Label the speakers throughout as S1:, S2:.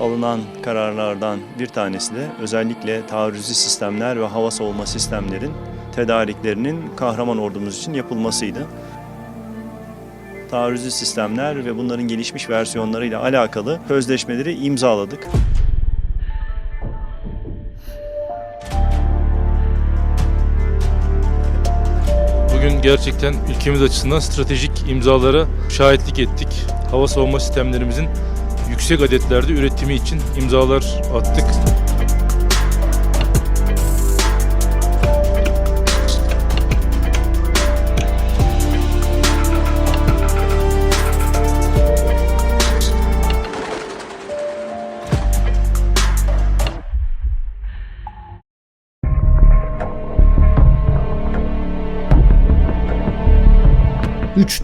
S1: alınan kararlardan bir tanesi de özellikle taarruzi sistemler ve hava savunma sistemlerin tedariklerinin kahraman ordumuz için yapılmasıydı. Taarruzi sistemler ve bunların gelişmiş versiyonlarıyla alakalı sözleşmeleri imzaladık.
S2: Bugün gerçekten ülkemiz açısından stratejik imzalara şahitlik ettik. Hava savunma sistemlerimizin yüksek adetlerde üretimi için imzalar attık.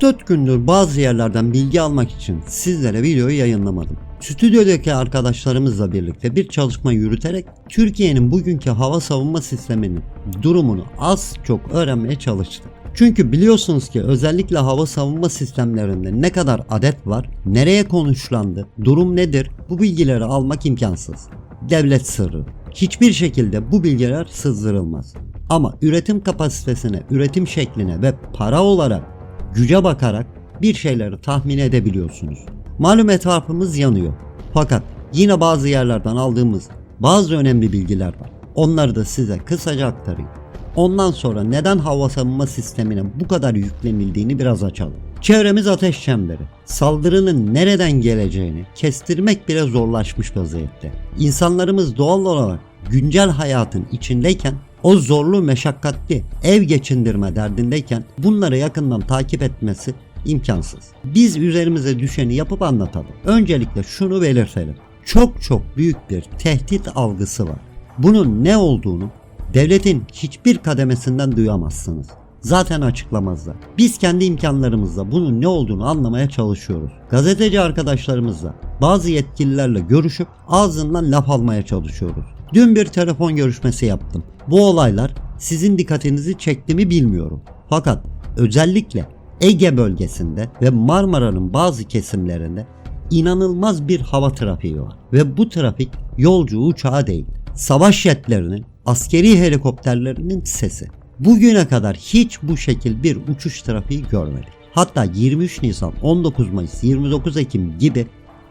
S3: 3-4 gündür bazı yerlerden bilgi almak için sizlere videoyu yayınlamadım. Stüdyodaki arkadaşlarımızla birlikte bir çalışma yürüterek Türkiye'nin bugünkü hava savunma sisteminin durumunu az çok öğrenmeye çalıştık. Çünkü biliyorsunuz ki özellikle hava savunma sistemlerinde ne kadar adet var, nereye konuşlandı, durum nedir bu bilgileri almak imkansız. Devlet sırrı. Hiçbir şekilde bu bilgiler sızdırılmaz. Ama üretim kapasitesine, üretim şekline ve para olarak güce bakarak bir şeyleri tahmin edebiliyorsunuz. Malum etrafımız yanıyor. Fakat yine bazı yerlerden aldığımız bazı önemli bilgiler var. Onları da size kısaca aktarayım. Ondan sonra neden hava savunma sistemine bu kadar yüklenildiğini biraz açalım. Çevremiz ateş çemberi. Saldırının nereden geleceğini kestirmek bile zorlaşmış vaziyette. İnsanlarımız doğal olarak güncel hayatın içindeyken o zorlu meşakkatli ev geçindirme derdindeyken bunları yakından takip etmesi imkansız. Biz üzerimize düşeni yapıp anlatalım. Öncelikle şunu belirtelim. Çok çok büyük bir tehdit algısı var. Bunun ne olduğunu devletin hiçbir kademesinden duyamazsınız. Zaten açıklamazlar. Biz kendi imkanlarımızla bunun ne olduğunu anlamaya çalışıyoruz. Gazeteci arkadaşlarımızla bazı yetkililerle görüşüp ağzından laf almaya çalışıyoruz. Dün bir telefon görüşmesi yaptım. Bu olaylar sizin dikkatinizi çekti mi bilmiyorum. Fakat özellikle Ege bölgesinde ve Marmara'nın bazı kesimlerinde inanılmaz bir hava trafiği var. Ve bu trafik yolcu uçağı değil. Savaş jetlerinin, askeri helikopterlerinin sesi. Bugüne kadar hiç bu şekil bir uçuş trafiği görmedik. Hatta 23 Nisan, 19 Mayıs, 29 Ekim gibi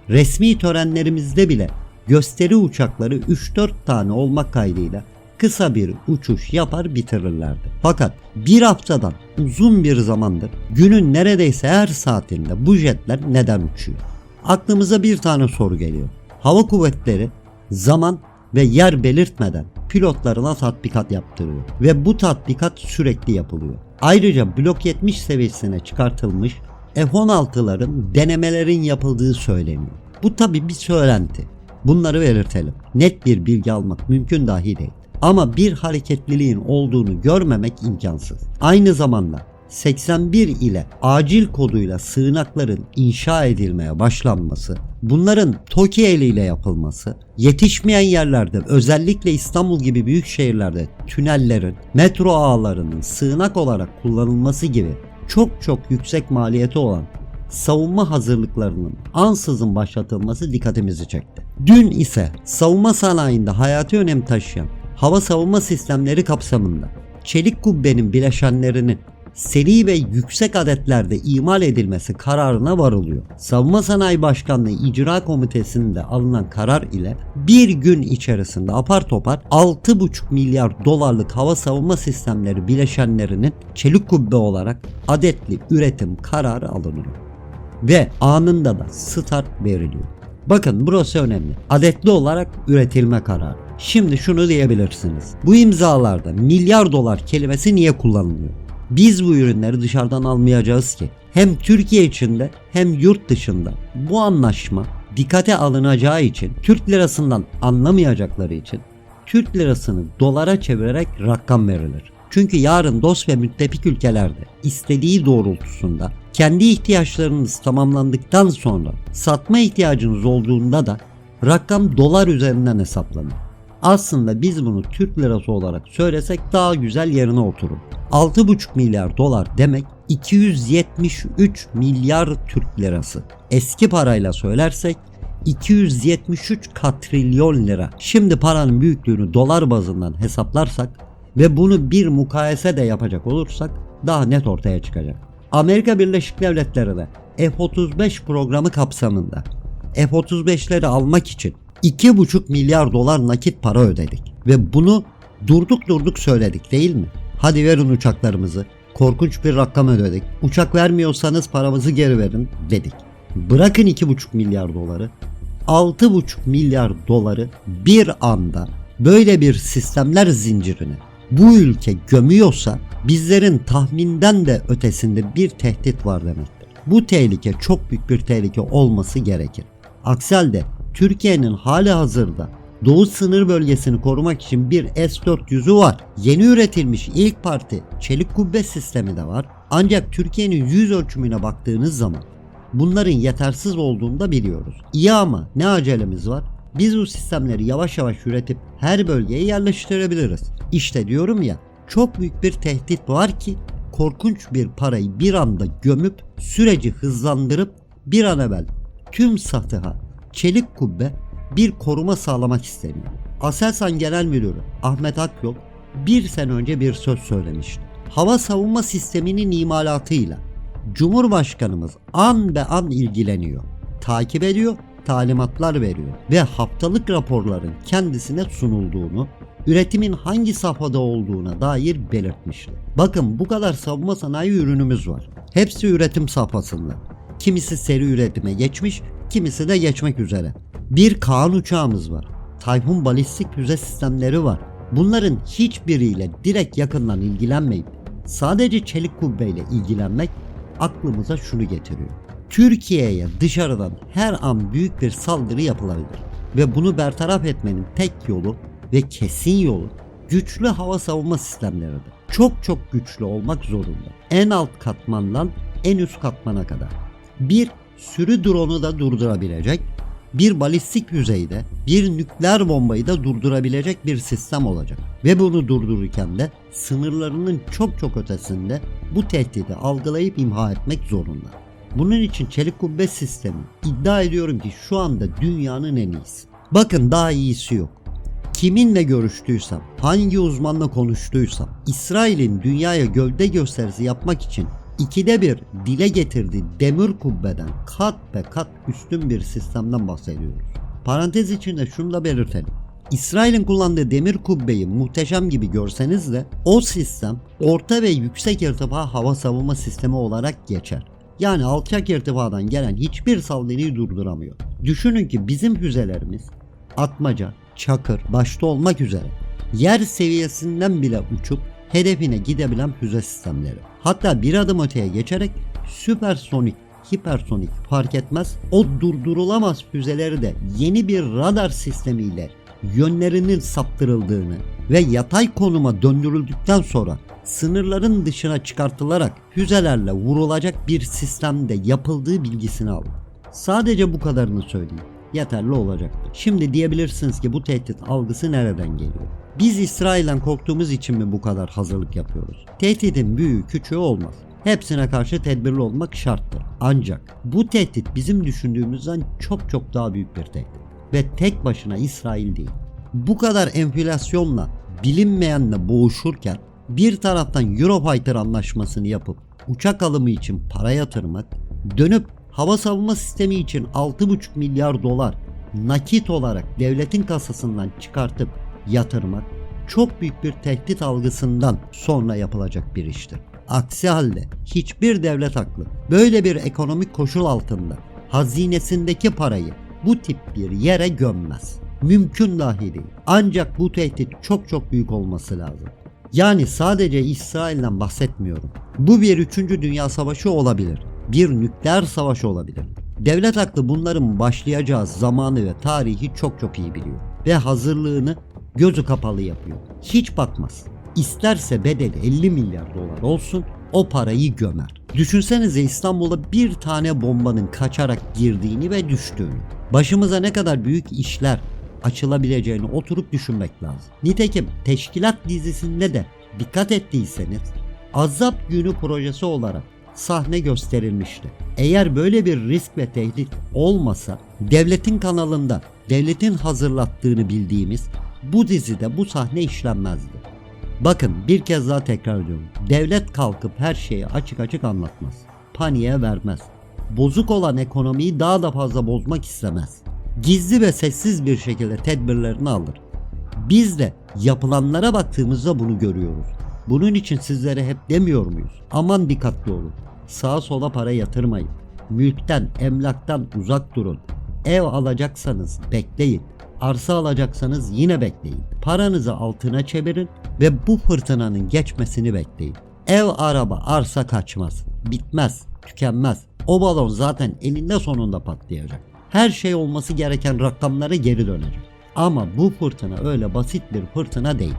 S3: resmi törenlerimizde bile gösteri uçakları 3-4 tane olmak kaydıyla kısa bir uçuş yapar bitirirlerdi. Fakat bir haftadan uzun bir zamandır günün neredeyse her saatinde bu jetler neden uçuyor? Aklımıza bir tane soru geliyor. Hava kuvvetleri zaman ve yer belirtmeden pilotlarına tatbikat yaptırıyor ve bu tatbikat sürekli yapılıyor. Ayrıca blok 70 seviyesine çıkartılmış F-16'ların denemelerin yapıldığı söyleniyor. Bu tabi bir söylenti. Bunları belirtelim. Net bir bilgi almak mümkün dahi değil. Ama bir hareketliliğin olduğunu görmemek imkansız. Aynı zamanda 81 ile acil koduyla sığınakların inşa edilmeye başlanması, bunların TOKİ eliyle yapılması, yetişmeyen yerlerde özellikle İstanbul gibi büyük şehirlerde tünellerin, metro ağlarının sığınak olarak kullanılması gibi çok çok yüksek maliyeti olan savunma hazırlıklarının ansızın başlatılması dikkatimizi çekti. Dün ise savunma sanayinde hayati önem taşıyan hava savunma sistemleri kapsamında çelik kubbenin bileşenlerinin seri ve yüksek adetlerde imal edilmesi kararına varılıyor. Savunma Sanayi Başkanlığı İcra Komitesi'nde alınan karar ile bir gün içerisinde apar topar 6,5 milyar dolarlık hava savunma sistemleri bileşenlerinin çelik kubbe olarak adetli üretim kararı alınıyor. Ve anında da start veriliyor. Bakın burası önemli. Adetli olarak üretilme kararı. Şimdi şunu diyebilirsiniz. Bu imzalarda milyar dolar kelimesi niye kullanılıyor? Biz bu ürünleri dışarıdan almayacağız ki. Hem Türkiye içinde hem yurt dışında bu anlaşma dikkate alınacağı için Türk lirasından anlamayacakları için Türk lirasını dolara çevirerek rakam verilir. Çünkü yarın dost ve müttefik ülkelerde istediği doğrultusunda kendi ihtiyaçlarınız tamamlandıktan sonra satma ihtiyacınız olduğunda da rakam dolar üzerinden hesaplanır. Aslında biz bunu Türk lirası olarak söylesek daha güzel yerine oturur. 6,5 milyar dolar demek 273 milyar Türk lirası. Eski parayla söylersek 273 katrilyon lira. Şimdi paranın büyüklüğünü dolar bazından hesaplarsak ve bunu bir mukayese de yapacak olursak daha net ortaya çıkacak. Amerika Birleşik Devletleri'de F-35 programı kapsamında F-35'leri almak için 2,5 milyar dolar nakit para ödedik. Ve bunu durduk durduk söyledik değil mi? Hadi verin uçaklarımızı. Korkunç bir rakam ödedik. Uçak vermiyorsanız paramızı geri verin dedik. Bırakın 2,5 milyar doları. 6,5 milyar doları bir anda böyle bir sistemler zincirini bu ülke gömüyorsa bizlerin tahminden de ötesinde bir tehdit var demektir. Bu tehlike çok büyük bir tehlike olması gerekir. Aksi halde Türkiye'nin hali hazırda Doğu sınır bölgesini korumak için bir S-400'ü var. Yeni üretilmiş ilk parti çelik kubbe sistemi de var. Ancak Türkiye'nin yüz ölçümüne baktığınız zaman bunların yetersiz olduğunu da biliyoruz. İyi ama ne acelemiz var? Biz bu sistemleri yavaş yavaş üretip her bölgeye yerleştirebiliriz. İşte diyorum ya çok büyük bir tehdit var ki korkunç bir parayı bir anda gömüp süreci hızlandırıp bir an evvel tüm satıha çelik kubbe bir koruma sağlamak isteniyor. Aselsan Genel Müdürü Ahmet Akyol bir sene önce bir söz söylemişti. Hava savunma sisteminin imalatıyla Cumhurbaşkanımız an be an ilgileniyor. Takip ediyor, talimatlar veriyor ve haftalık raporların kendisine sunulduğunu, üretimin hangi safhada olduğuna dair belirtmişti. Bakın bu kadar savunma sanayi ürünümüz var. Hepsi üretim safhasında. Kimisi seri üretime geçmiş, kimisi de geçmek üzere. Bir Kaan uçağımız var. Tayfun balistik füze sistemleri var. Bunların hiçbiriyle direkt yakından ilgilenmeyip sadece çelik kubbeyle ilgilenmek aklımıza şunu getiriyor. Türkiye'ye dışarıdan her an büyük bir saldırı yapılabilir. Ve bunu bertaraf etmenin tek yolu ve kesin yolu güçlü hava savunma sistemleridir. Çok çok güçlü olmak zorunda. En alt katmandan en üst katmana kadar. Bir sürü drone'u da durdurabilecek, bir balistik yüzeyde bir nükleer bombayı da durdurabilecek bir sistem olacak. Ve bunu durdururken de sınırlarının çok çok ötesinde bu tehdidi algılayıp imha etmek zorunda. Bunun için çelik kubbe sistemi iddia ediyorum ki şu anda dünyanın en iyisi. Bakın daha iyisi yok. Kiminle görüştüysem, hangi uzmanla konuştuysam, İsrail'in dünyaya gövde gösterisi yapmak için ikide bir dile getirdiği demir kubbeden kat be kat üstün bir sistemden bahsediyoruz. Parantez içinde şunu da belirtelim. İsrail'in kullandığı demir kubbeyi muhteşem gibi görseniz de o sistem orta ve yüksek irtifa hava savunma sistemi olarak geçer. Yani alçak irtifadan gelen hiçbir saldırıyı durduramıyor. Düşünün ki bizim füzelerimiz Atmaca, Çakır başta olmak üzere yer seviyesinden bile uçup hedefine gidebilen füze sistemleri. Hatta bir adım öteye geçerek süpersonik, hipersonik fark etmez o durdurulamaz füzeleri de yeni bir radar sistemiyle yönlerinin saptırıldığını ve yatay konuma döndürüldükten sonra sınırların dışına çıkartılarak füzelerle vurulacak bir sistemde yapıldığı bilgisini aldım. Sadece bu kadarını söyleyeyim. Yeterli olacaktır. Şimdi diyebilirsiniz ki bu tehdit algısı nereden geliyor? Biz İsrail'den korktuğumuz için mi bu kadar hazırlık yapıyoruz? Tehditin büyüğü küçüğü olmaz. Hepsine karşı tedbirli olmak şarttır. Ancak bu tehdit bizim düşündüğümüzden çok çok daha büyük bir tehdit. Ve tek başına İsrail değil. Bu kadar enflasyonla bilinmeyenle boğuşurken bir taraftan Eurofighter anlaşmasını yapıp uçak alımı için para yatırmak, dönüp hava savunma sistemi için 6,5 milyar dolar nakit olarak devletin kasasından çıkartıp yatırmak çok büyük bir tehdit algısından sonra yapılacak bir iştir. Aksi halde hiçbir devlet aklı böyle bir ekonomik koşul altında hazinesindeki parayı bu tip bir yere gömmez. Mümkün dahi değil. Ancak bu tehdit çok çok büyük olması lazım. Yani sadece İsrail'den bahsetmiyorum. Bu bir 3. Dünya Savaşı olabilir. Bir nükleer savaş olabilir. Devlet aklı bunların başlayacağı zamanı ve tarihi çok çok iyi biliyor. Ve hazırlığını gözü kapalı yapıyor. Hiç bakmaz. İsterse bedeli 50 milyar dolar olsun o parayı gömer. Düşünsenize İstanbul'a bir tane bombanın kaçarak girdiğini ve düştüğünü. Başımıza ne kadar büyük işler açılabileceğini oturup düşünmek lazım. Nitekim teşkilat dizisinde de dikkat ettiyseniz Azap Günü projesi olarak sahne gösterilmişti. Eğer böyle bir risk ve tehdit olmasa devletin kanalında devletin hazırlattığını bildiğimiz bu dizide bu sahne işlenmezdi. Bakın bir kez daha tekrar ediyorum. Devlet kalkıp her şeyi açık açık anlatmaz. Paniğe vermez. Bozuk olan ekonomiyi daha da fazla bozmak istemez. Gizli ve sessiz bir şekilde tedbirlerini alır. Biz de yapılanlara baktığımızda bunu görüyoruz. Bunun için sizlere hep demiyor muyuz? Aman dikkatli olun. Sağa sola para yatırmayın. Mülkten, emlaktan uzak durun. Ev alacaksanız bekleyin. Arsa alacaksanız yine bekleyin. Paranızı altına çevirin ve bu fırtınanın geçmesini bekleyin. Ev, araba, arsa kaçmaz. Bitmez, tükenmez. O balon zaten elinde sonunda patlayacak. Her şey olması gereken rakamlara geri dönecek. Ama bu fırtına öyle basit bir fırtına değil.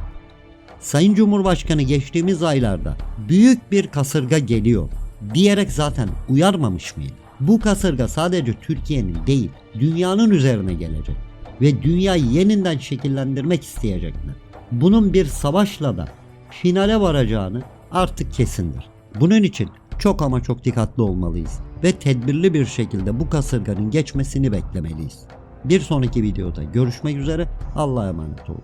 S3: Sayın Cumhurbaşkanı geçtiğimiz aylarda büyük bir kasırga geliyor diyerek zaten uyarmamış mıydı? Bu kasırga sadece Türkiye'nin değil, dünyanın üzerine gelecek ve dünyayı yeniden şekillendirmek isteyecekler. Bunun bir savaşla da finale varacağını artık kesindir. Bunun için çok ama çok dikkatli olmalıyız ve tedbirli bir şekilde bu kasırganın geçmesini beklemeliyiz. Bir sonraki videoda görüşmek üzere. Allah'a emanet olun.